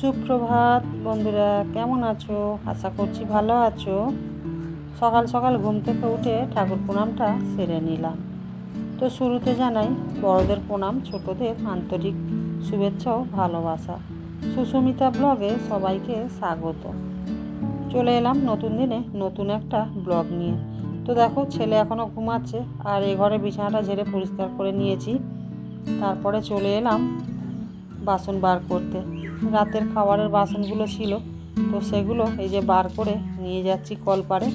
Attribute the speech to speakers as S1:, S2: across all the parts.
S1: সুপ্রভাত, বন্ধুরা, কেমন আছো? আশা করছি ভালো আছো। সকাল সকাল ঘুম থেকে উঠে ঠাকুর প্রণামটা সেরে নিলাম। তো শুরুতে জানাই, বড়দের প্রণাম, ছোটদের আন্তরিক শুভেচ্ছা ও ভালোবাসা। সুস্মিতা ব্লগে সবাইকে স্বাগত। চলে এলাম নতুন দিনে নতুন একটা ব্লগ নিয়ে। তো দেখো, ছেলে এখনও ঘুমাচ্ছে, আর এ ঘরে বিছানাটা ঝেড়ে পরিষ্কার করে নিয়েছি। তারপরে চলে এলাম বাসন বার করতে। রাতের খাবারের বাসনগুলো ছিল, তো সেগুলো এই যে বার করে নিয়ে যাচ্ছি কলপারে।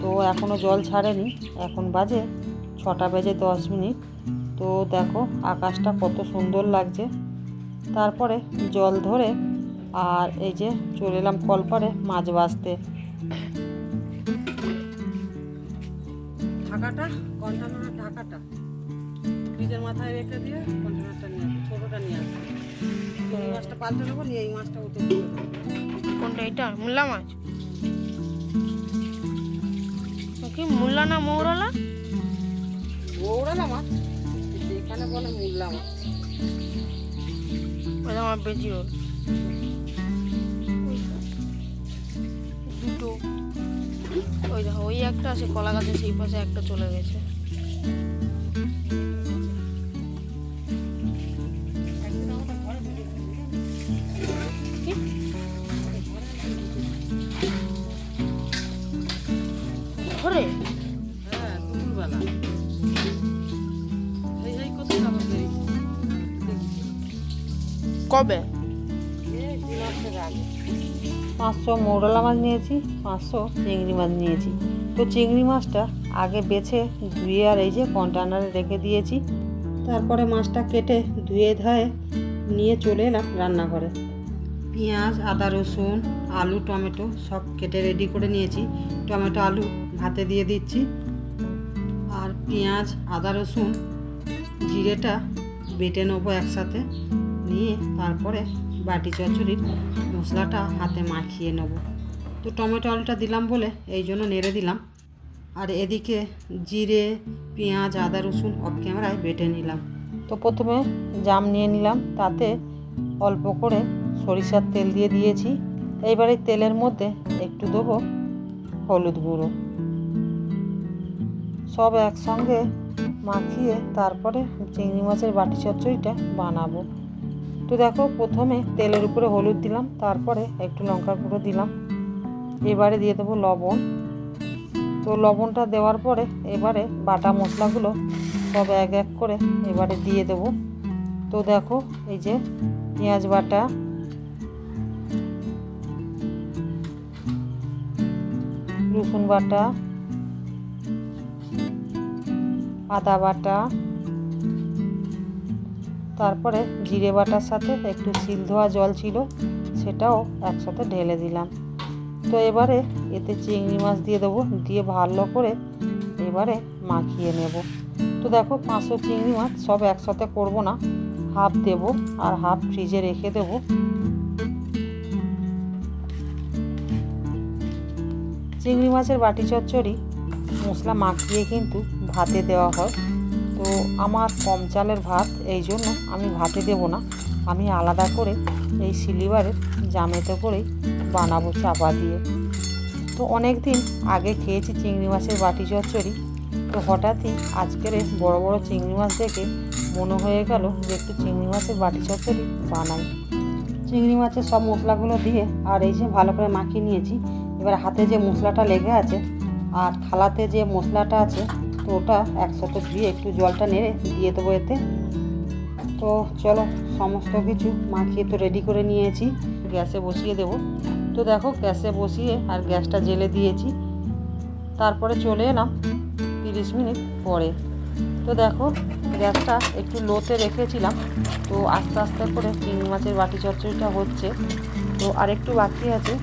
S1: তো এখনও জল ছাড়েনি, এখন বাজে ছটা বেজে দশ মিনিট। তো দেখো আকাশটা কত সুন্দর লাগছে। তারপরে জল ধরে আর এই যে চলে এলাম কলপারে মাছ বাজতে ঢাকাটা কন্টেনারের ঢাকাটা। ফ্রিজের মাথায় রেখে দিয়ে কন্টেনারটা নিয়ে আসবে ছোটোটা নিয়ে আসবে। এই মাছটা পাল্টে নেব নিয়ে এই মাছটা উঠে
S2: কোনটা এটা? মুল্লা মাছ? কি মুল্লা না মৌরলা?
S1: ওড়ালা মাছ? এখানে বলে মুল্লা মাছ।
S2: ওই আমার বেজি রোল দুটো। ওই দেখো ওই একটা আছে কলা গাছের সেই পাশে একটা চলে গেছে। ঘরে
S1: হ্যাঁ দুপুরবেলা। এই এই
S2: কবে
S1: পাঁচশো মৌরলা মাছ নিয়েছি পাঁচশো চিংড়ি মাছ নিয়েছি। তো চিংড়ি মাছটা আগে বেছে ধুয়ে আর এই যে কন্টেনারে রেখে দিয়েছি। তারপরে মাছটা কেটে ধুয়ে ধুয়ে নিয়ে চলে এলাম রান্নাঘরে। পেঁয়াজ আদা রসুন আলু টমেটো সব কেটে রেডি করে নিয়েছি। টমেটো আলু ভাতে দিয়ে দিচ্ছি। আর পেঁয়াজ, আদা, রসুন, জিরেটা বেটে নেব একসাথে। নিয়ে তারপরে বাটি চচ্চড়ির মশলাটা হাতে মাখিয়ে নেব। তো টমেটো আলুটা দিলাম বলে এই জন্য নেড়ে দিলাম। আর এদিকে জিরে, পেঁয়াজ, আদা, রসুন অফ ক্যামেরায় বেটে নিলাম। তো প্রথমে জাম নিয়ে নিলাম, তাতে অল্প করে সরিষার তেল দিয়ে দিয়েছি। এইবারে তেলের মধ্যে একটু দেবো হলুদ গুঁড়ো। সব একসঙ্গে মাখিয়ে তারপরে চিংড়ি মাছের বাটি চচ্চড়িটা বানাবো। তো দেখো, প্রথমে তেলের উপরে হলুদ দিলাম, তারপরে একটু লঙ্কা গুঁড়ো দিলাম। এবারে দিয়ে দেবো লবণ। তো লবণটা দেওয়ার পরে এবারে বাটা মশলাগুলো সব এক এক করে এবারে দিয়ে দেবো। তো দেখো, এই যে পেঁয়াজ বাটা, রসুন বাটা আদা বাটা, তারপরে জিরে বাটার সাথে একটু সিল ধোয়া জল ছিল, সেটাও একসাথে ঢেলে দিলাম। তো এবারে এতে চিংড়ি মাছ দিয়ে দেবো, দিয়ে ভালো করে এবারে মাখিয়ে নেব। তো দেখো পাঁচশো চিংড়ি মাছ সব একসাথে করব না, হাফ দেব আর হাফ ফ্রিজে রেখে দেব। চিংড়ি মাছের বাটি চচ্চড়ি মশলা মাখিয়ে কিন্তু ভাতে দেওয়া হয়। তো আমার কম চালের ভাত, এই জন্য আমি ভাতে দেব না। আমি আলাদা করে এই সিলিভারের জামেতে করেই বানাবো চাপা দিয়ে। তো অনেক দিন আগে খেয়েছি চিংড়ি মাছের বাটি চচ্চড়ি। তো হঠাৎই আজকের বড় বড় চিংড়ি মাছ দেখে মনে হয়ে গেল যে একটু চিংড়ি মাছের বাটি চচ্চড়ি বানাই। চিংড়ি মাছের সব মশলাগুলো দিয়ে আর এই যে ভালো করে মাখিয়ে নিয়েছি। এবার হাতে যে মশলাটা লেগে আছে আর থালাতে যে মশলাটা আছে, তো ওটা একসাথে ধুয়ে একটু জলটা নেড়ে দিয়ে দেবো এতে। তো চলো, সমস্ত কিছু মাখিয়ে তো রেডি করে নিয়েছি, গ্যাসে বসিয়ে দেব। তো দেখো, গ্যাসে বসিয়ে আর গ্যাসটা জেলে দিয়েছি। তারপরে চলে এলাম তিরিশ মিনিট পরে। তো দেখো, গ্যাসটা একটু লোতে রেখেছিলাম, তো আস্তে আস্তে করে চিংড়ি মাছের বাটি চচ্চড়িটা হচ্ছে। তো আর একটু বাকি আছে,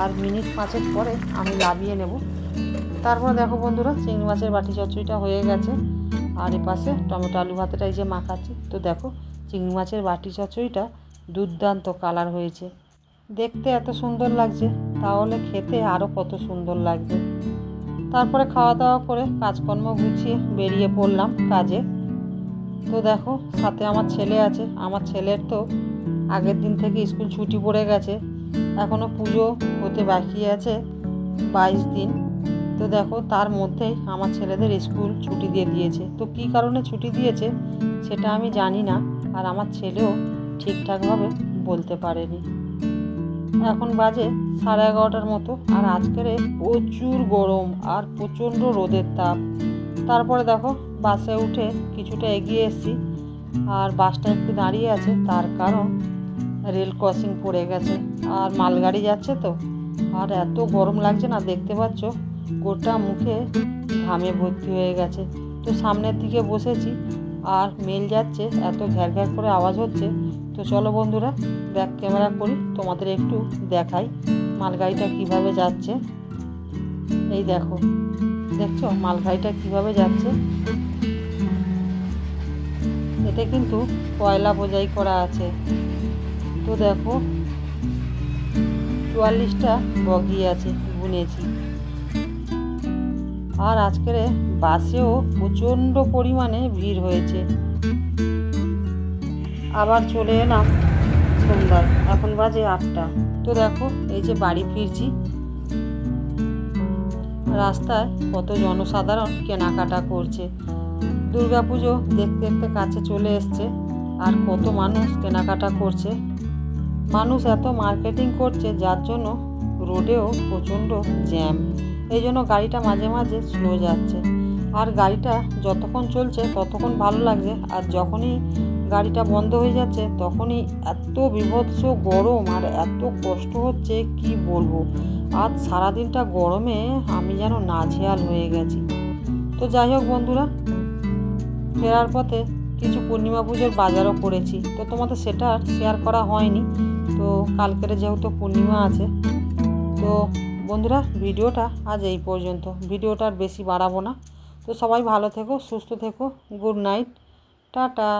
S1: আর মিনিট পাঁচেক পরে আমি লাভিয়ে নেব। তারপর দেখো বন্ধুরা, চিংড়ি মাছের বাটি চচ্চড়িটা হয়ে গেছে। আর এপাশে টমেটো আলু ভাতেটা এই যে মাখাচ্ছি। তো দেখো, চিংড়ি মাছের বাটি চচ্চড়িটা দুর্দান্ত কালার হয়েছে। দেখতে এত সুন্দর লাগছে, তাহলে খেতে আরও কত সুন্দর লাগবে। তারপরে খাওয়া দাওয়া করে কাজকর্ম গুছিয়ে বেরিয়ে পড়লাম কাজে। তো দেখো, সাথে আমার ছেলে আছে। আমার ছেলের তো আগের দিন থেকে স্কুল ছুটি পড়ে গেছে। এখনও পুজো হতে বাকি আছে বাইশ দিন। তো দেখো, তার মধ্যেই আমার ছেলেদের স্কুল ছুটি দিয়ে দিয়েছে। তো কী কারণে ছুটি দিয়েছে সেটা আমি জানি না, আর আমার ছেলেও ঠিকঠাকভাবে বলতে পারেনি। এখন বাজে সাড়ে এগারোটার মতো, আর আজকের প্রচুর গরম আর প্রচণ্ড রোদের তাপ। তারপরে দেখো, বাসে উঠে কিছুটা এগিয়ে এসেছি, আর বাসটা একটু দাঁড়িয়ে আছে, তার কারণ রেল ক্রসিং পড়ে গেছে। আর মালগাড়ি যাচ্ছে তো, আর এত গরম লাগছে না, দেখতে পাচ্ছ? গোটা মুখে ঘামে ভর্তি হয়ে গেছে। তো সামনের দিকে বসেছি, আর মেল যাচ্ছে, এত ঘ্যার ঘ্যার করে আওয়াজ হচ্ছে। তো চলো বন্ধুরা ব্যাক ক্যামেরা করি, তোমাদের একটু দেখাই মালগাড়িটা কীভাবে যাচ্ছে। এই দেখো, দেখছ মালগাড়িটা কীভাবে যাচ্ছে? এতে কিন্তু কয়লা বোঝাই করা আছে। তো দেখো, চুয়াল্লিশটা বগি আছে গুনেছি আর আজকের বাসেও প্রচণ্ড পরিমাণে ভিড় হয়েছে। আবার চলে এলাম সন্ধ্যায় এখন বাজে আটটা। তো দেখো, এই যে বাড়ি ফিরছি। রাস্তায় কত জনসাধারণ কেনাকাটা করছে। দুর্গাপুজো দেখতে দেখতে কাছে চলে এসছে, আর কত মানুষ কেনাকাটা করছে। মানুষ এত মার্কেটিং করছে, যার জন্য রোডেও প্রচণ্ড জ্যাম। এই জন্য গাড়িটা মাঝে মাঝে স্লো যাচ্ছে। আর গাড়িটা যতক্ষণ চলছে ততক্ষণ ভালো লাগছে। আর যখনই গাড়িটা বন্ধ হয়ে যাচ্ছে তখনই এত বিভৎস গরম আর এত কষ্ট হচ্ছে, কি বলব? আজ সারাদিনটা গরমে আমি যেন নাঝেয়াল হয়ে গেছি। তো যাই হোক বন্ধুরা, ফেরার পথে কিছু পূর্ণিমা পুজোর বাজারও করেছি। তো তোমাদের সেটা শেয়ার করা হয়নি। তো কালকের যেহেতু পূর্ণিমা আছে, তো বন্ধুরা, ভিডিওটা আজ এই পর্যন্ত। ভিডিওটা আর বেশি বাড়াবো না। তো সবাই ভালো থেকো, সুস্থ থেকো, গুড নাইট, টাটা।